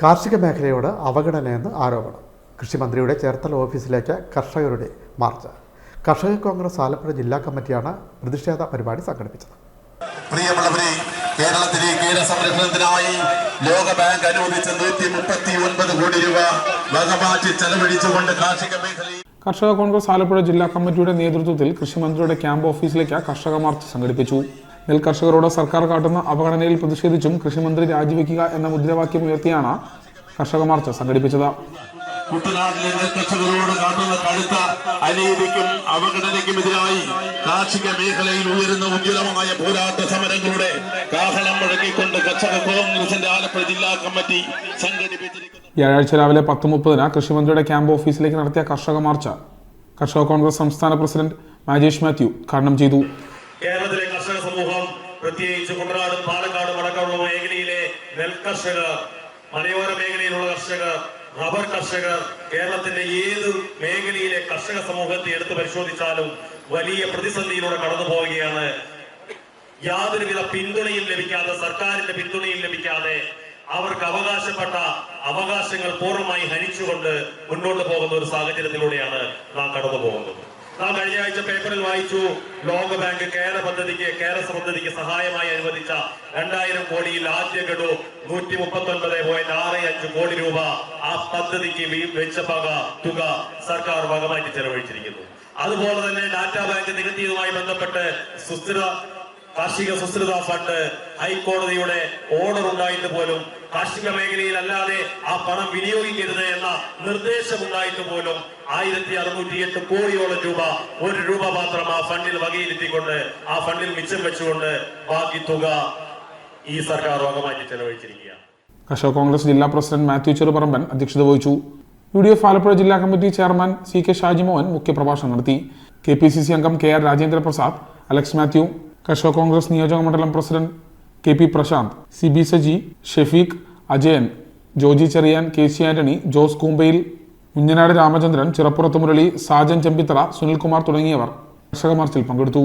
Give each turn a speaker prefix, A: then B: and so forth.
A: കാർഷിക മേഖലയോട് അവഗണനയെന്ന് ആരോപണം. കൃഷിമന്ത്രിയുടെ ചേർത്തല ഓഫീസിലേക്ക് കർഷകരുടെ മാർച്ച്. കർഷക കോൺഗ്രസ് ആലപ്പുഴ ജില്ലാ കമ്മിറ്റിയാണ് പ്രതിഷേധ പരിപാടി സംഘടിപ്പിച്ചത്.
B: പ്രിയമുള്ളവരെ കേരളത്തിലെ കേര സംരക്ഷണത്തിനായി ലോകബാങ്ക് അനുവദിച്ച നൂറ്റി മുപ്പത്തി ഒൻപത് കോടി രൂപ വകമാറ്റി ചെലവഴിച്ചുകൊണ്ട് കാർഷിക മേഖലയിൽ
C: കർഷക കോൺഗ്രസ് ആലപ്പുഴ ജില്ലാ കമ്മിറ്റിയുടെ നേതൃത്വത്തിൽ കൃഷിമന്ത്രിയുടെ ക്യാമ്പ് ഓഫീസിലേക്ക് കർഷക മാർച്ച് സംഘടിപ്പിച്ചു. നെൽ കർഷകരോട് സർക്കാർ കാട്ടുന്ന അവഗണനയിൽ പ്രതിഷേധിച്ചും കൃഷിമന്ത്രി രാജിവെക്കുക എന്ന മുദ്രാവാക്യം ഉയർത്തിയാണ് കർഷക മാർച്ച് സംഘടിപ്പിച്ചത്.
B: കുട്ടനാട്ടിലെ നെൽകർഷകരോട് കാട്ടുന്ന കടുത്ത അനീതിക്കും അവഗണനയ്ക്കുമെതിരായി കാർഷിക മേഖലയിൽ ഉയരുന്ന ഉജ്ജ്വലമായ പോരാട്ട സമരങ്ങളുടെ കാഹളം മുഴക്കിക്കൊണ്ട് കർഷക കോൺഗ്രസിന്റെ ആലപ്പുഴ ജില്ലാ കമ്മിറ്റി സംഘടിപ്പിച്ചിരിക്കുന്നു.
C: വ്യാഴാഴ്ച രാവിലെ പത്ത് മുപ്പതിന് കൃഷിമന്ത്രിയുടെ ക്യാമ്പ് ഓഫീസിലേക്ക് നടത്തിയ കർഷക മാർച്ച് കർഷക കോൺഗ്രസ് സംസ്ഥാന പ്രസിഡന്റ് മാജേഷ് മാത്യു ഉദ്ഘാടനം ചെയ്തു.
D: കേരളത്തിലെ സമൂഹം പ്രത്യേകിച്ച് കുട്ടനാടും പാലക്കാടും അടക്കമുള്ള മേഖലയിലെ നെൽകർഷകർ മലയോര മേഖലയിലുള്ള കർഷകർ റബ്ബർ കർഷകർ കേരളത്തിന്റെ ഏത് മേഖലയിലെ കർഷക സമൂഹത്തെ എടുത്തു പരിശോധിച്ചാലും വലിയ പ്രതിസന്ധിയിലൂടെ കടന്നു പോവുകയാണ്. യാതൊരുവിധ പിന്തുണയും ലഭിക്കാതെ സർക്കാരിന്റെ പിന്തുണയും ലഭിക്കാതെ അവർക്ക് അവകാശപ്പെട്ട അവകാശങ്ങൾ പൂർണമായി ഹനിച്ചുകൊണ്ട് മുന്നോട്ട് പോകുന്ന ഒരു സാഹചര്യത്തിലൂടെയാണ് നാം കടന്നു പോകുന്നത്. നാം കഴിഞ്ഞ ആഴ്ച പേപ്പറിൽ വായിച്ചു ലോകബാങ്ക് കേര പദ്ധതിക്ക് കേര പദ്ധതിക്ക് സഹായമായി അനുവദിച്ച രണ്ടായിരം കോടിയിൽ ആദ്യ ഗഡു നൂറ്റി മുപ്പത്തി ഒൻപത് പോയിന്റ് ആറ് അഞ്ച് കോടി രൂപ ആ പദ്ധതിക്ക് വെച്ച പക തുക സർക്കാർ വകമാറ്റി ചെലവഴിച്ചിരിക്കുന്നു. അതുപോലെ തന്നെ ഡാറ്റാ ബാങ്ക് നികത്തിയതുമായി ബന്ധപ്പെട്ട് സുസ്ഥിര കാർഷിക സുസ്ഥിരതാ ഫണ്ട് ഹൈക്കോടതിയുടെ ഓർഡർ ഉണ്ടായിട്ട് പോലും കാർഷിക മേഖലയിൽ അല്ലാതെ ആ പണം വിനിയോഗിക്കരുത് എന്ന നിർദ്ദേശം ഉണ്ടായിട്ട് പോലും ആയിരത്തി അറുന്നൂറ്റി എട്ട് കോടിയോളം രൂപ ഒരു രൂപ മാത്രം ആ ഫണ്ടിൽ വകയിരുത്തിക്കൊണ്ട് ആ ഫണ്ടിൽ മിച്ചം വെച്ചുകൊണ്ട് ബാക്കി തുക ഈ സർക്കാർ വകമാറ്റി ചെലവഴിച്ചിരിക്കുക
C: കർഷക കോൺഗ്രസ് ജില്ലാ പ്രസിഡന്റ് മാത്യു ചെറുപറമ്പൻ അധ്യക്ഷത വഹിച്ചു. യു ഡി എഫ് ആലപ്പുഴ ജില്ലാ committee chairman C K Shajimohan മുഖ്യപ്രഭാഷണം നടത്തി. കെ പി സി സി അംഗം കെ ആർ രാജേന്ദ്ര പ്രസാദ് അലക്സ് മാത്യു കർഷക കോൺഗ്രസ് നിയോജക മണ്ഡലം president K P Prashanth C B Saji Shefeek Ajayan Joji Cheriyan K C Antony Jose Koombayil Kunjanad Ramachandran Chirappurathu Murali Sajan Chembithara Sunilkumar തുടങ്ങിയവർ കർഷക മാർച്ചിൽ പങ്കെടുത്തു.